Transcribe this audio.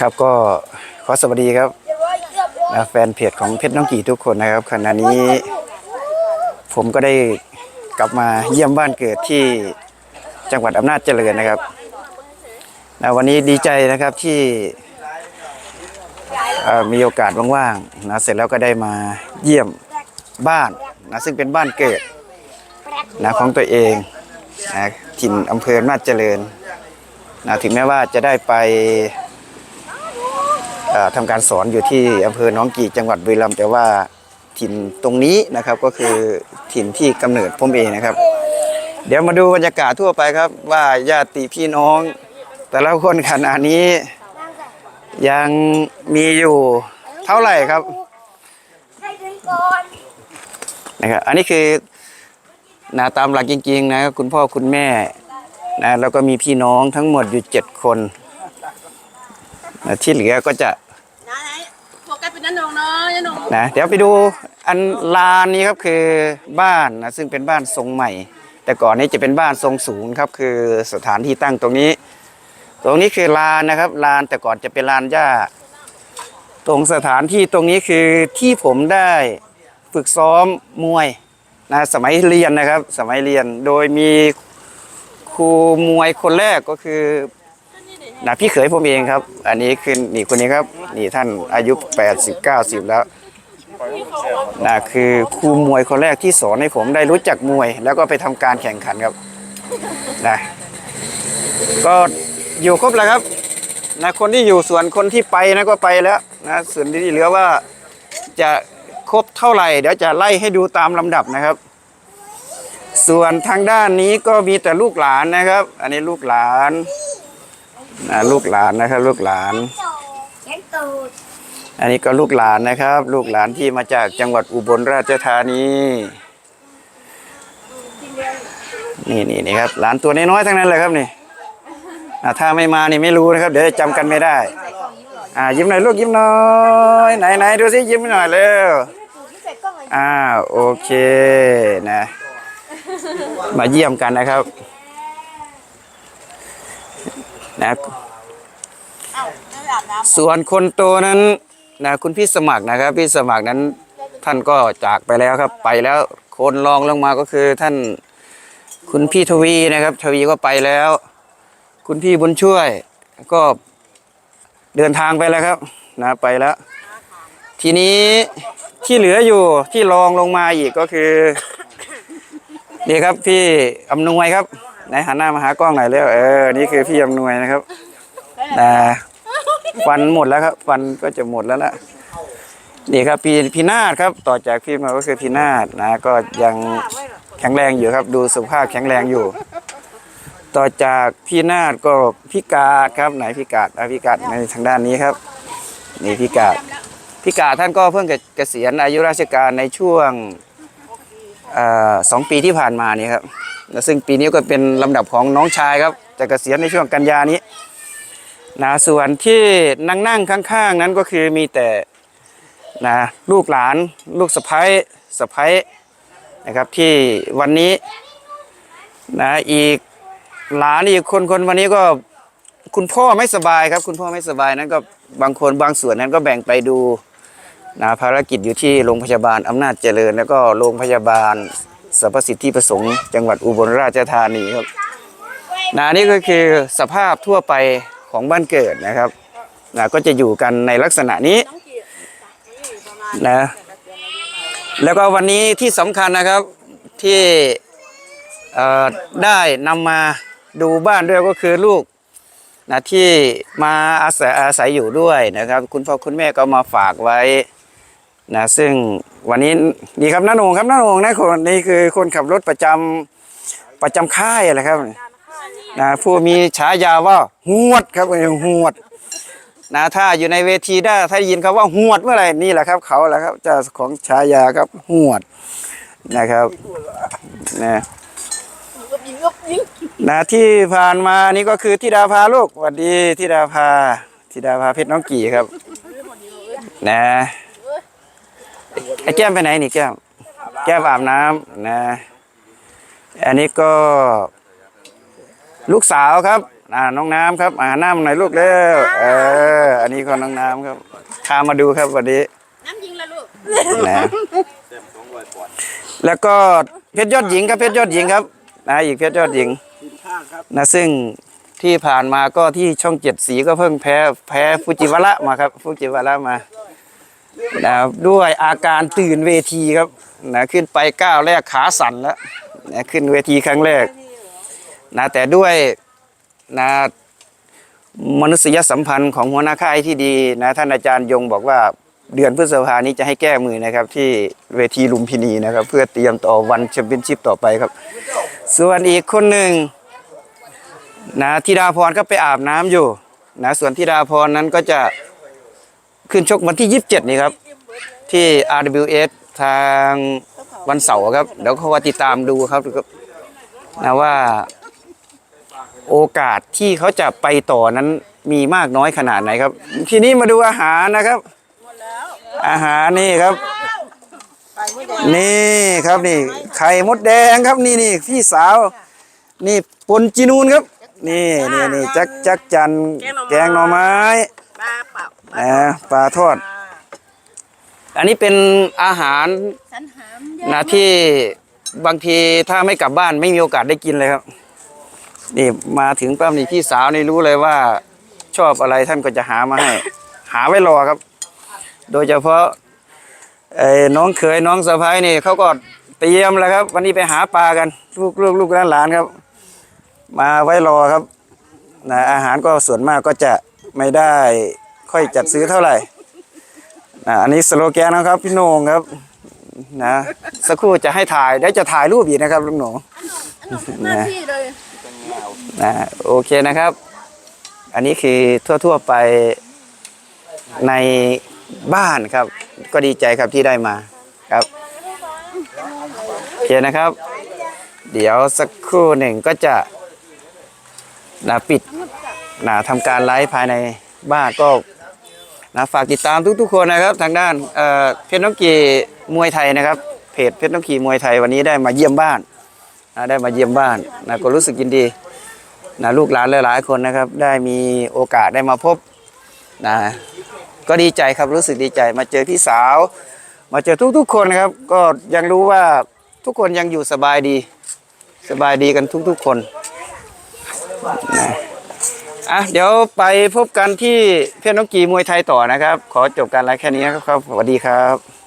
ครับก็ขอสวัสดีครับนะแฟนเพจของเพชรน้องกี่ทุกคนนะครับขณะนี้ ผมก็ได้กลับมาเยี่ยมบ้านเกิดที่จังหวัดอำนาจเจริญนะครับนะวันนี้ดีใจนะครับที่มีโอกาสว่างๆนะเสร็จแล้วก็ได้มาเยี่ยมบ้านนะซึ่งเป็นบ้านเกิดนะของตัวเอง นะถิ่นอำเภออำนาจเจริญนะถึงแม้ว่าจะได้ไปเอ่อทำการสอนอยู่ที่อำเภอหน้องกี่จังหวัดบุรีรัมย์แต่ว่าถิ่นตรงนี้นะครับก็คือถิ่นที่กำเนิดผมเองนะครับ เดี๋ยวมาดูบรรยากาศทั่วไปครับ ว่าญาติพี่น้อง แต่ละคนขณะนี้ ยังมีอยู่เท่าไหร่ครับให้ถึงก่อนนะครับอันนี้คือ นะตามหลักจริงๆนะคุณพ่อคุณแม่นะแล้วก็มีพี่น้องทั้งหมดอยู่เจ็ดคนนะที่เหลือก็จะไหนโฟกัสเป็นนันนงเนาะนันนงนะเดี๋ยวไปดูอันลานนี้ครับคือบ้านนะซึ่งเป็นบ้านทรงใหม่ แต่ก่อนนี้จะเป็นบ้านทรงสูงครับ คือสถานที่ตั้งตรงนี้ ตรงนี้คือลานนะครับ ลานแต่ก่อนจะเป็นลานหญ้า ตรงสถานที่ตรงนี้คือที่ผมได้ฝึกซ้อมมวย นะสมัยเรียนนะครับ สมัยเรียนโดยมีครูมวยคนแรกก็คือนะพี่เขยผมเองครับ อันนี้คือนี่คนนี้ครับ นี่ท่านอายุ 80 90 แล้วนะคือครูมวยคนแรกที่สอนให้ผมได้รู้จักมวย แล้วก็ไปทำการแข่งขันครับนะก็อยู่ครบแล้วครับนะคนที่อยู่ส่วนคนที่ไปนะก็ไปแล้วนะส่วนที่เหลือว่าจะ ครบเท่าไหร่ เดี๋ยวจะไล่ให้ดูตามลำดับนะครับ ส่วนทางด้านนี้ก็มีแต่ลูกหลานนะครับ อันนี้ลูกหลานนะลูกหลานนะครับ ลูกหลาน อันนี้ก็ลูกหลานนะครับ ลูกหลานที่มาจากจังหวัดอุบลราชธานีนี่นี่นี่ครับหลานตัวน้อยๆทั้งนั้นเลยครับนี่ถ้าไม่มานี่ไม่รู้นะครับ เดี๋ยวจะจำกันไม่ได้ อ่ายิ้มหน่อยลูกยิ้มหน่อยไหนไหนดูสิยิ้มหน่อยเร็ว อ่าโอเคนะ มาเยี่ยมกันนะครับ นะเอ้าไม่อาบน้ส่วนคนโตนั้นนะคุณพี่สมัครนะครับ พี่สมัครนั้นท่านก็จากไปแล้วครับ ไปแล้วคนรองลงมาก็คือท่านคุณพี่ทวีนะครับ ทวีก็ไปแล้ว คุณพี่บุญช่วย ก็เดินทางไปแล้วครับ นะไปแล้ว ทีนี้ ที่เหลืออยู่ที่รองลงมาอีกก็คือนี่ครับพี่อำนวยครับไหนหันหน้ามาหากล้องหน่อยเร็วเออนี่คือพี่อำนวยนะครับนะฟันหมดแล้วครับ ฟันก็จะหมดแล้วล่ะนี่ครับพี่พี่นาฏครับ ต่อจากพี่มาก็คือพี่นาฏนะก็ยังแข็งแรงอยู่ครับ ดูสุขภาพแข็งแรงอยู่ ต่อจากพี่นาฏก็พี่กาดครับ ไหนพี่กาดอะพี่กาดในทางด้านนี้ครับ นี่พี่กาด พี่กาท่านก็เพิ่งเกษียณอายุราชการในช่วงสองปีที่ผ่านมานี่ครับและซึ่งปีนี้ก็เป็นลำดับของน้องชายครับจะเกษียณในช่วงกันยานี้นะส่วนที่นั่งนั่งข้างๆ นั้นก็คือมีแต่นะลูกหลานลูกสะพ้ายสะพ้ายนะครับที่วันนี้นะอีกหลานอีกคนคนวันนี้ก็คุณพ่อไม่สบายครับ คุณพ่อไม่สบายนั้นก็บางคนบางส่วนนั้นก็แบ่งไปดู นะภารกิจอยู่ที่โรงพยาบาลอำนาจเจริญ แล้วก็โรงพยาบาลสรรพสิทธิประสงค์จังหวัดอุบลราชธานีครับนะนี่ก็คือสภาพทั่วไปของบ้านเกิดนะครับนะก็จะอยู่กันในลักษณะนี้นะแล้วก็วันนี้ที่สำคัญนะครับที่ได้นำมาดูบ้านด้วยก็คือลูกนะที่มาอาศัยอาศัยอยู่ด้วยนะครับ คุณพ่อคุณแม่ก็มาฝากไว้ นะซึ่งวันนี้นี่ครับน้าโหนงครับน้าโหนงนะคนนี้คือคนขับรถประจำประจำค่ายอะไรครับนะผู้มีฉายาว่าหวดครับหวดนะถ้าอยู่ในเวทีได้ถ้าได้ยินคำว่าหวดเมื่อไหร่นี่แหละครับเขาแหละครับเจ้าของฉายาครับหวดนะครับนะนะที่ผ่านมานี่ก็คือธิดาพาลูกสวัสดีธิดาพาธิดาพาเพชรน้องกี่ครับ นะ ไอ้แก้มไปไหนนี่แก้ม แก้มอาบน้ำนะ อันนี้ก็ ลูกสาวครับอ่าน้องน้ำครับอ่าน้ำหน่อยลูกเร็วเออ อันนี้ก็น้องน้ำครับพามาดูครับวันนี้น้ำยิงละลูกนะแล้วก็เพชรยอดหญิงครับเพชรยอดหญิงครับนะอีกเพชรยอดหญิงนะซึ่งที่ผ่านมาก็ที่ช่องเจ็ดสีก็เพิ่งแพ้แพ้ฟูจิวาระมาครับฟูจิวาระมา นะด้วยอาการตื่นเวทีครับนะขึ้นไปก้าวแรกขาสั่นแล้วนะขึ้นเวทีครั้งแรกนะแต่ด้วยนะมนุษยสัมพันธ์ของหัวหน้าค่ายที่ดีนะท่านอาจารย์ยงบอกว่าเดือนพฤษภานี้จะให้แก้มือนะครับ ที่เวทีลุมพินีนะครับ เพื่อเตรียมต่อวันแชมเปี้ยนชิพต่อไปครับ ส่วนอีกคนหนึ่งนะธิดาพรก็ไปอาบน้ำอยู่นะส่วนธิดาพรนั้นก็จะ ขึ้นชกวันที่ 27 นี่ครับ ที่ RWS ทางวันเสาร์ครับ เดี๋ยวเขาว่าติดตามดูครับนะว่าโอกาสที่เขาจะไปต่อนั้นมีมากน้อยขนาดไหนครับ ทีนี้มาดูอาหารนะครับ อาหารนี่ครับ นี่ครับนี่ ไข่มดแดงครับนี่นี่พี่สาว นี่ปนจีนูนครับ นี่นี่นี่จักจักจันแกงหน่อไม้ ปลาเปล่านะปลาทอด อันนี้เป็นอาหารสันหามนะที่บางทีถ้าไม่กลับบ้านไม่มีโอกาสได้กินเลยครับนี่มาถึงปั๊มนี่พี่สาวนี่รู้เลยว่า ชอบอะไรท่านก็จะหามาให้ หาไว้รอครับ โดยเฉพาะไอ้น้องเขยน้องสะพ้ายนี่เขาก็เตรียมแล้วครับ วันนี้ไปหาปลากันลูกลูกลูกหลานๆครับ มาไว้รอครับนะอาหารก็ส่วนมากก็จะ ไม่ได้ค่อยจัดซื้อเท่าไหร่นะอันนี้สโลแกนนะครับพี่โหนงครับนะสักครู่จะให้ถ่ายเดี๋ยวจะถ่ายรูปอีกนะครับลุงหนูหน้าที่เลยนะโอเคนะครับ อันนี้คือทั่วๆไปในบ้านครับ ก็ดีใจครับที่ได้มาครับโอเคนะครับ เดี๋ยวสักครู่หนึ่งก็จะนะปิด นะทำการไลฟ์ภายในบ้านก็นะฝากติดตามทุกๆคนนะครับ ทางด้านเอ่อเพชรน้องกีมวยไทยนะครับเพจเพชรน้องกีมวยไทยวันนี้ได้มาเยี่ยมบ้านนะได้มาเยี่ยมบ้านนะก็รู้สึกยินดีนะลูกหลานหลายๆคนนะครับ ได้มีโอกาสได้มาพบนะก็ดีใจครับรู้สึกดีใจ มาเจอพี่สาว มาเจอทุกๆคนนะครับ ก็ยังรู้ว่าทุกคนยังอยู่สบายดี สบายดีกันทุกๆคนนะ อะเดี๋ยวไปพบกันที่เพื่อน้องกีมวยไทยต่อนะครับ ขอจบการไลฟ์แค่นี้นะครับ สวัสดีครับ